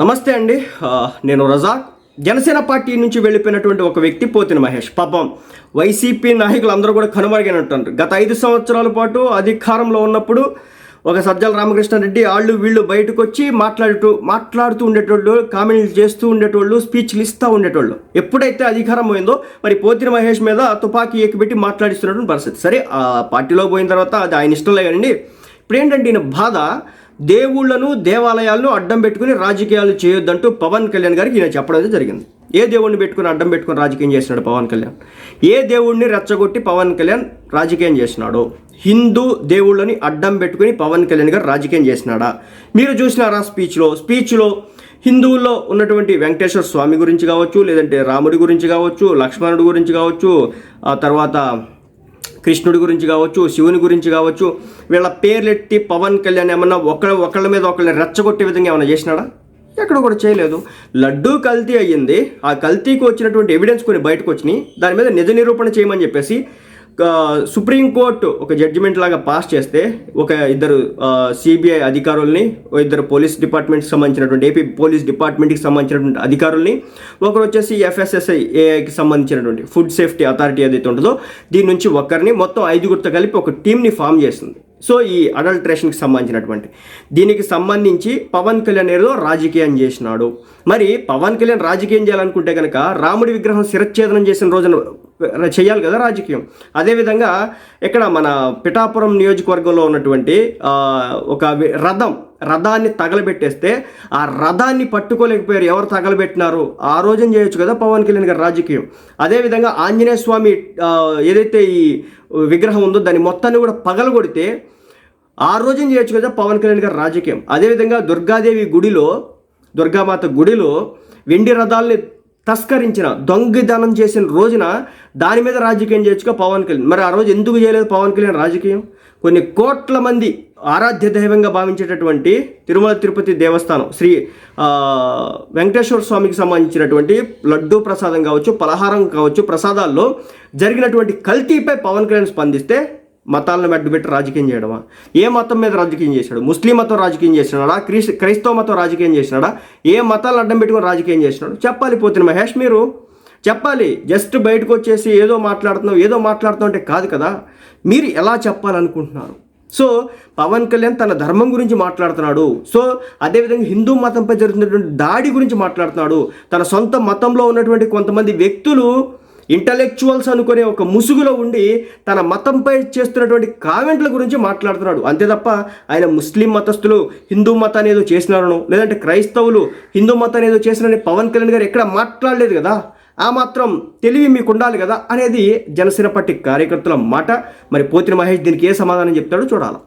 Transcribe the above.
నమస్తే అండి. నేను రజాక్. జనసేన పార్టీ నుంచి వెళ్ళిపోయినటువంటి ఒక వ్యక్తి పోతిన మహేష్. పాపం వైసీపీ నాయకులు అందరూ కూడా కనుమరుగైనట్టు గత ఐదు సంవత్సరాల పాటు అధికారంలో ఉన్నప్పుడు ఒక సజ్జల రామకృష్ణారెడ్డి వాళ్ళు వీళ్ళు బయటకు వచ్చి మాట్లాడుతూ మాట్లాడుతూ ఉండేటోళ్ళు కామెంట్లు చేస్తూ ఉండేటోళ్ళు స్పీచ్లు ఇస్తూ ఉండేటోళ్ళు. ఎప్పుడైతే అధికారం పోయిందో మరి పోతిన మహేష్ మీద తుపాకీ ఎక్కిపెట్టి మాట్లాడిస్తున్నటువంటి పరిస్థితి. సరే ఆ పార్టీలో పోయిన తర్వాత అది ఆయన ఇష్టం లేదండి. ఇప్పుడు ఏంటంటే ఈయన బాధ దేవుళ్ళను దేవాలయాలను అడ్డం పెట్టుకుని రాజకీయాలు చేయొద్దంటూ పవన్ కళ్యాణ్ గారికి ఈయన చెప్పడం అయితే జరిగింది. ఏ దేవుడిని పెట్టుకుని అడ్డం పెట్టుకుని రాజకీయం చేసినాడు పవన్ కళ్యాణ్? ఏ దేవుడిని రెచ్చగొట్టి పవన్ కళ్యాణ్ రాజకీయం చేసినాడు హిందూ దేవుళ్ళని అడ్డం పెట్టుకుని పవన్ కళ్యాణ్ గారు రాజకీయం చేసినాడా మీరు చూసినారా స్పీచ్లో? స్పీచ్లో హిందువుల్లో ఉన్నటువంటి వెంకటేశ్వర స్వామి గురించి కావచ్చు లేదంటే రాముడి గురించి కావచ్చు లక్ష్మణుడి గురించి కావచ్చు ఆ తర్వాత కృష్ణుడి గురించి కావచ్చు శివుని గురించి కావచ్చు వీళ్ళ పేర్లెట్టి పవన్ కళ్యాణ్ ఏమన్నా ఒకళ్ళ ఒకళ్ళ మీద ఒకళ్ళని రెచ్చగొట్టే విధంగా ఏమైనా చేసినాడా? ఎక్కడ కూడా చేయలేదు. లడ్డూ కల్తీ అయ్యింది. ఆ కల్తీకి వచ్చినటువంటి ఎవిడెన్స్ కొన్ని బయటకు వచ్చినాయి. దాని మీద నిజ నిరూపణ చేయమని చెప్పేసి సుప్రీంకోర్టు ఒక జడ్జిమెంట్ లాగా పాస్ చేస్తే ఒక ఇద్దరు సిబిఐ అధికారుల్ని ఓ ఇద్దరు పోలీస్ డిపార్ట్మెంట్కి సంబంధించినటువంటి ఏపీ పోలీస్ డిపార్ట్మెంట్కి సంబంధించినటువంటి అధికారుల్ని ఒకరు వచ్చేసి ఎఫ్ఎస్ఎస్ఐ ఏఐకి సంబంధించినటువంటి ఫుడ్ సేఫ్టీ అథారిటీ ఏదైతే ఉంటుందో దీని నుంచి ఒకరిని మొత్తం ఐదుగురితో కలిపి ఒక టీంని ఫామ్ చేస్తుంది. సో ఈ అడల్ట్రేషన్కి సంబంధించినటువంటి. దీనికి సంబంధించి పవన్ కళ్యాణ్ ఏదో రాజకీయం చేసినాడు. మరి పవన్ కళ్యాణ్ రాజకీయం చేయాలనుకుంటే కనుక రాముడి విగ్రహం శిరచ్ఛేదనం చేసిన రోజున చేయాలి కదా రాజకీయం. అదేవిధంగా ఇక్కడ మన పిఠాపురం నియోజకవర్గంలో ఉన్నటువంటి ఒక రథం రథాన్ని తగలబెట్టేస్తే ఆ రథాన్ని పట్టుకోలేకపోయారు. ఎవరు తగలబెట్టినారు? ఆ రోజున చేయొచ్చు కదా పవన్ కళ్యాణ్ గారు రాజకీయం. అదేవిధంగా ఆంజనేయ స్వామి ఏదైతే ఈ విగ్రహం ఉందో దాన్ని మొత్తాన్ని కూడా పగలగొడితే ఆ రోజున చేయొచ్చు కదా పవన్ కళ్యాణ్ గారు రాజకీయం. అదేవిధంగా దుర్గాదేవి గుడిలో దుర్గామాత గుడిలో వెండి రథాల్ని తస్కరించిన దొంగదనం చేసిన రోజున దాని మీద రాజకీయం చేయొచ్చుగా పవన్ కళ్యాణ్. మరి ఆ రోజు ఎందుకు చేయలేదు పవన్ కళ్యాణ్ రాజకీయం? కొన్ని కోట్ల మంది ఆరాధ్య దైవంగా భావించేటటువంటి తిరుమల తిరుపతి దేవస్థానం శ్రీ వెంకటేశ్వర స్వామికి సంబంధించినటువంటి లడ్డూ ప్రసాదం కావచ్చు పలహారం కావచ్చు ప్రసాదాల్లో జరిగినటువంటి కల్తీపై పవన్ కళ్యాణ్ స్పందిస్తే మతాలను అడ్డుపెట్టి రాజకీయం చేయడమా? ఏ మతం మీద రాజకీయం చేశాడు? ముస్లిం మతం రాజకీయం చేసినాడా? క్రీస్ క్రైస్తవ మతం రాజకీయం చేసినాడా? ఏ మతాలను అడ్డం పెట్టుకుని రాజకీయం చేసినాడు? చెప్పాలి పోతున్న మహేష్ మీరు. చెప్పాలి. జస్ట్ బయటకు వచ్చేసి ఏదో మాట్లాడుతున్నావు ఏదో మాట్లాడుతున్నావు అంటే కాదు కదా. మీరు ఎలా చెప్పాలనుకుంటున్నారు? సో పవన్ కళ్యాణ్ తన ధర్మం గురించి మాట్లాడుతున్నాడు. సో అదేవిధంగా హిందూ మతంపై జరుగుతున్నటువంటి దాడి గురించి మాట్లాడుతున్నాడు. తన సొంత మతంలో ఉన్నటువంటి కొంతమంది వ్యక్తులు ఇంటలెక్చువల్స్ అనుకునే ఒక ముసుగులో ఉండి తన మతంపై చేస్తున్నటువంటి కామెంట్ల గురించి మాట్లాడుతున్నాడు. అంతే తప్ప ఆయన ముస్లిం మతస్థులు హిందూ మతాన్ని ఏదో చేసినారను లేదంటే క్రైస్తవులు హిందూ మతాన్ని ఏదో చేసినారని పవన్ కళ్యాణ్ గారు ఎక్కడ మాట్లాడలేదు కదా? ఆ మాత్రం తెలివి మీకు ఉండాలి కదా? అనేది జనసేన పార్టీ కార్యకర్తల మాట. మరి పోతిన మహేష్ దీనికి ఏ సమాధానం చెప్తాడో చూడాలి.